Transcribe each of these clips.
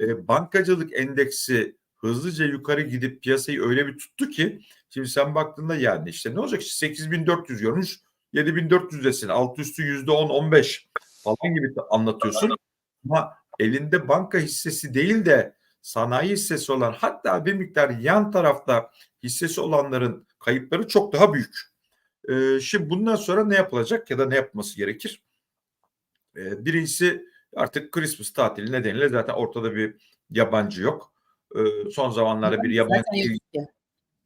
e, bankacılık endeksi hızlıca yukarı gidip piyasayı öyle bir tuttu ki şimdi sen baktığında yani işte ne olacak işte 8400 görmüş 7400'desin altı üstü yüzde 10 15 falan gibi anlatıyorsun ama elinde banka hissesi değil de sanayi hissesi olan hatta bir miktar yan tarafta hissesi olanların kayıpları çok daha büyük. Ee, şimdi bundan sonra ne yapılacak ya da ne yapması gerekir? Ee, birincisi artık Christmas tatili nedeniyle zaten ortada bir yabancı yok. Ee, son zamanlarda bir yabancı zaten,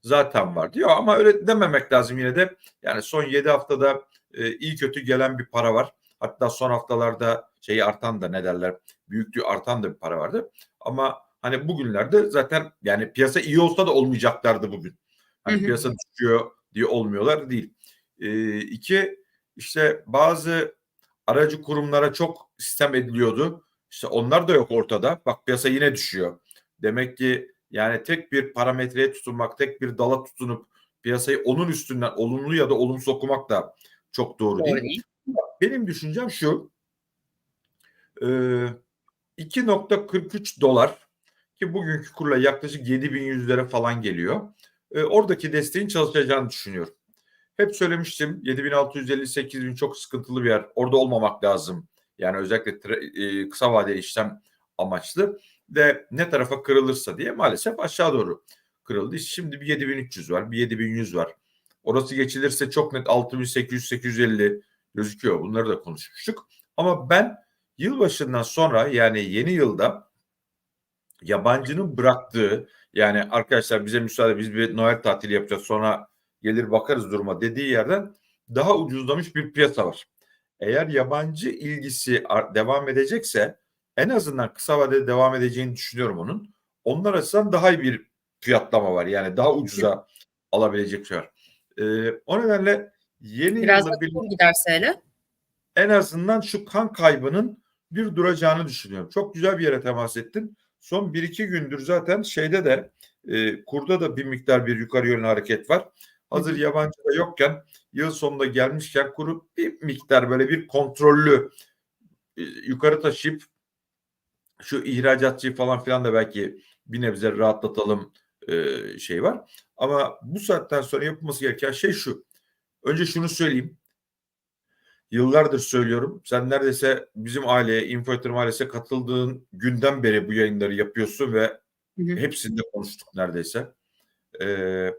zaten var diyor ama öyle dememek lazım yine de. Yani son 7 haftada e, iyi kötü gelen bir para var. Hatta son haftalarda şeyi artan da ne derler büyüklüğü artan da bir para vardı. Ama hani bugünlerde zaten yani piyasa iyi olsa da olmayacaklardı bugün. Hani hı hı. piyasa düşüyor diye olmuyorlar değil. E, iki işte bazı aracı kurumlara çok sistem ediliyordu. İşte onlar da yok ortada. Bak piyasa yine düşüyor. Demek ki yani tek bir parametreye tutunmak, tek bir dala tutunup piyasayı onun üstünden olumlu ya da olumsuz okumak da çok doğru, doğru değil. değil. Benim düşüncem şu. E, 2.43 dolar ki bugünkü kurla yaklaşık 7100'lere falan geliyor. E, oradaki desteğin çalışacağını düşünüyorum. Hep söylemiştim 7650-8000 çok sıkıntılı bir yer. Orada olmamak lazım. Yani özellikle e, kısa vadeli işlem amaçlı ve ne tarafa kırılırsa diye maalesef aşağı doğru kırıldı. Şimdi bir 7300 var, bir 7100 var. Orası geçilirse çok net 6800-850 gözüküyor. Bunları da konuşmuştuk. Ama ben yılbaşından sonra yani yeni yılda yabancının bıraktığı yani arkadaşlar bize müsaade biz bir Noel tatili yapacağız sonra gelir bakarız duruma dediği yerden daha ucuzlamış bir piyasa var. Eğer yabancı ilgisi devam edecekse en azından kısa vadede devam edeceğini düşünüyorum onun. Onlar açısından daha iyi bir fiyatlama var. Yani daha ucuza alabilecek şey var. Ee, o nedenle yeni Biraz yılda bir, giderse hele. En azından şu kan kaybının bir duracağını düşünüyorum. Çok güzel bir yere temas ettin. Son 1-2 gündür zaten şeyde de e, kurda da bir miktar bir yukarı yönlü hareket var. Hazır yabancı da yokken yıl sonunda gelmişken kuru bir miktar böyle bir kontrollü e, yukarı taşıyıp şu ihracatçıyı falan filan da belki bir nebze rahatlatalım e, şey var. Ama bu saatten sonra yapılması gereken şey şu. Önce şunu söyleyeyim. Yıllardır söylüyorum. Sen neredeyse bizim aileye, Info Yatırım ailesine katıldığın günden beri bu yayınları yapıyorsun ve hı hı. hepsinde konuştuk neredeyse. Ee,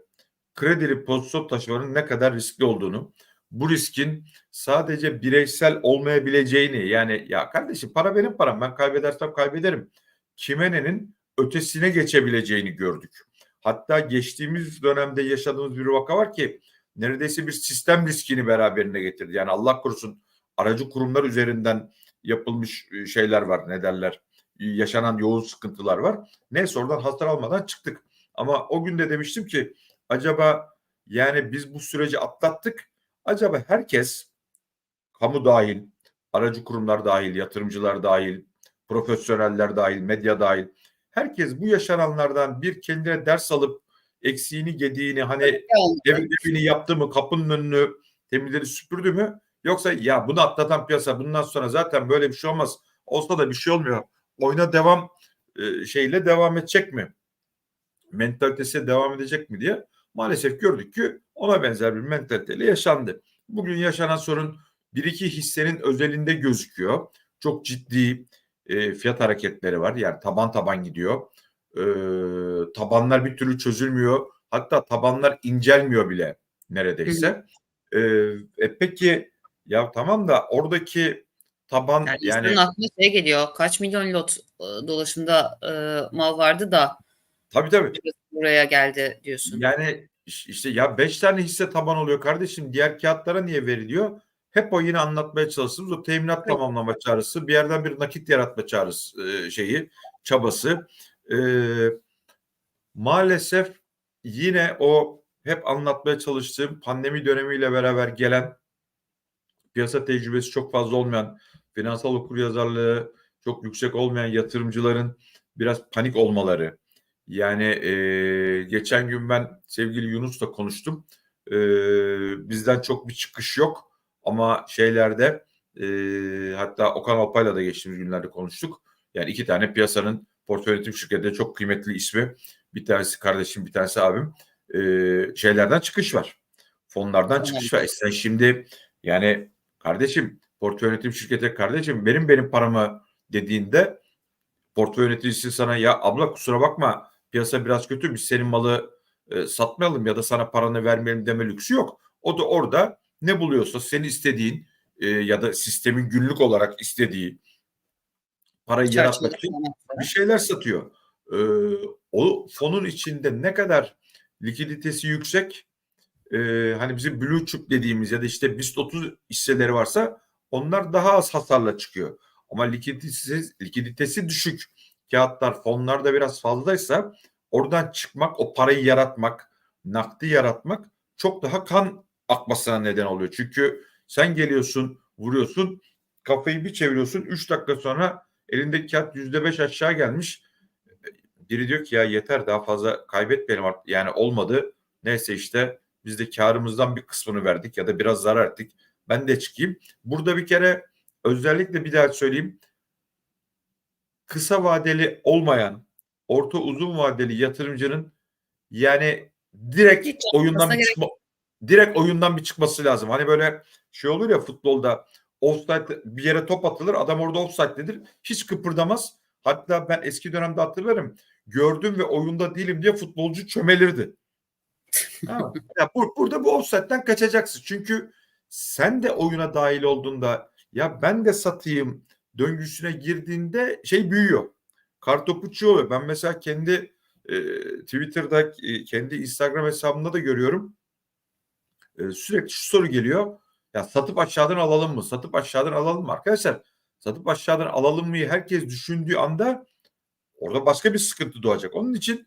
kredili pozisyon taşımanın ne kadar riskli olduğunu, bu riskin sadece bireysel olmayabileceğini yani ya kardeşim para benim param ben kaybedersem kaybederim. Kimene'nin ötesine geçebileceğini gördük. Hatta geçtiğimiz dönemde yaşadığımız bir vaka var ki neredeyse bir sistem riskini beraberine getirdi. Yani Allah korusun aracı kurumlar üzerinden yapılmış e, şeyler var ne derler yaşanan yoğun sıkıntılar var. Neyse oradan hasar almadan çıktık. Ama o gün de demiştim ki acaba yani biz bu süreci atlattık. Acaba herkes kamu dahil, aracı kurumlar dahil, yatırımcılar dahil, profesyoneller dahil, medya dahil herkes bu yaşananlardan bir kendine ders alıp eksiğini gediğini hani ev, evini yaptı mı kapının önünü temizleri süpürdü mü? Yoksa ya bunu atlatan piyasa bundan sonra zaten böyle bir şey olmaz. Olsa da bir şey olmuyor. Oyuna devam e, şeyle devam edecek mi? Mentalitesi devam edecek mi diye maalesef gördük ki ona benzer bir mentaliteyle yaşandı. Bugün yaşanan sorun bir iki hissenin özelinde gözüküyor. Çok ciddi e, fiyat hareketleri var. Yani taban taban gidiyor. E, tabanlar bir türlü çözülmüyor. Hatta tabanlar incelmiyor bile neredeyse. E, e, peki ya tamam da oradaki taban yani, yani aklına şey geliyor. Kaç milyon lot e, dolaşımda e, mal vardı da Tabii tabii. Buraya geldi diyorsun. Yani işte ya beş tane hisse taban oluyor kardeşim. Diğer kağıtlara niye veriliyor? Hep o yine anlatmaya çalıştığımız o teminat evet. tamamlama çağrısı, bir yerden bir nakit yaratma çağrısı e, şeyi, çabası. E, maalesef yine o hep anlatmaya çalıştığım pandemi dönemiyle beraber gelen piyasa tecrübesi çok fazla olmayan, finansal okuryazarlığı çok yüksek olmayan yatırımcıların biraz panik olmaları. Yani e, geçen gün ben sevgili Yunus'la konuştum. E, bizden çok bir çıkış yok ama şeylerde e, hatta Okan Alpay'la da geçtiğimiz günlerde konuştuk. Yani iki tane piyasanın portföy yönetim şirketleri çok kıymetli ismi. Bir tanesi kardeşim, bir tanesi abim. E, şeylerden çıkış var. Fonlardan Evet. çıkış var. E sen şimdi yani kardeşim portföy yönetim şirketi kardeşim benim benim paramı dediğinde portföy yöneticisi sana ya abla kusura bakma piyasa biraz kötü biz senin malı e, satmayalım ya da sana paranı vermeyelim deme lüksü yok. O da orada ne buluyorsa senin istediğin e, ya da sistemin günlük olarak istediği parayı yaratmak için bir şeyler satıyor. Ee, o fonun içinde ne kadar likiditesi yüksek e, hani bizim blue chip dediğimiz ya da işte BIST 30 hisseleri varsa onlar daha az hasarla çıkıyor. Ama likiditesi, likiditesi düşük kağıtlar fonlarda biraz fazlaysa oradan çıkmak o parayı yaratmak nakdi yaratmak çok daha kan akmasına neden oluyor. Çünkü sen geliyorsun vuruyorsun kafayı bir çeviriyorsun 3 dakika sonra elindeki kağıt %5 aşağı gelmiş. Biri diyor ki ya yeter daha fazla kaybetmeyelim artık. Yani olmadı. Neyse işte biz de karımızdan bir kısmını verdik ya da biraz zarar ettik. Ben de çıkayım. Burada bir kere özellikle bir daha söyleyeyim. Kısa vadeli olmayan orta uzun vadeli yatırımcının yani direkt Hiç oyundan bir gerek çıkma, direkt oyundan bir çıkması lazım. Hani böyle şey olur ya futbolda offside bir yere top atılır adam orada offside'dedir. Hiç kıpırdamaz. Hatta ben eski dönemde hatırlarım. Gördüm ve oyunda değilim diye futbolcu çömelirdi. Ha, ya bur- burada bu offside'den kaçacaksın. Çünkü sen de oyuna dahil olduğunda ya ben de satayım döngüsüne girdiğinde şey büyüyor. Kartopu oluyor. Ben mesela kendi e, Twitter'da e, kendi Instagram hesabımda da görüyorum. E, sürekli şu soru geliyor. Ya satıp aşağıdan alalım mı? Satıp aşağıdan alalım mı? Arkadaşlar satıp aşağıdan alalım mı herkes düşündüğü anda orada başka bir sıkıntı doğacak. Onun için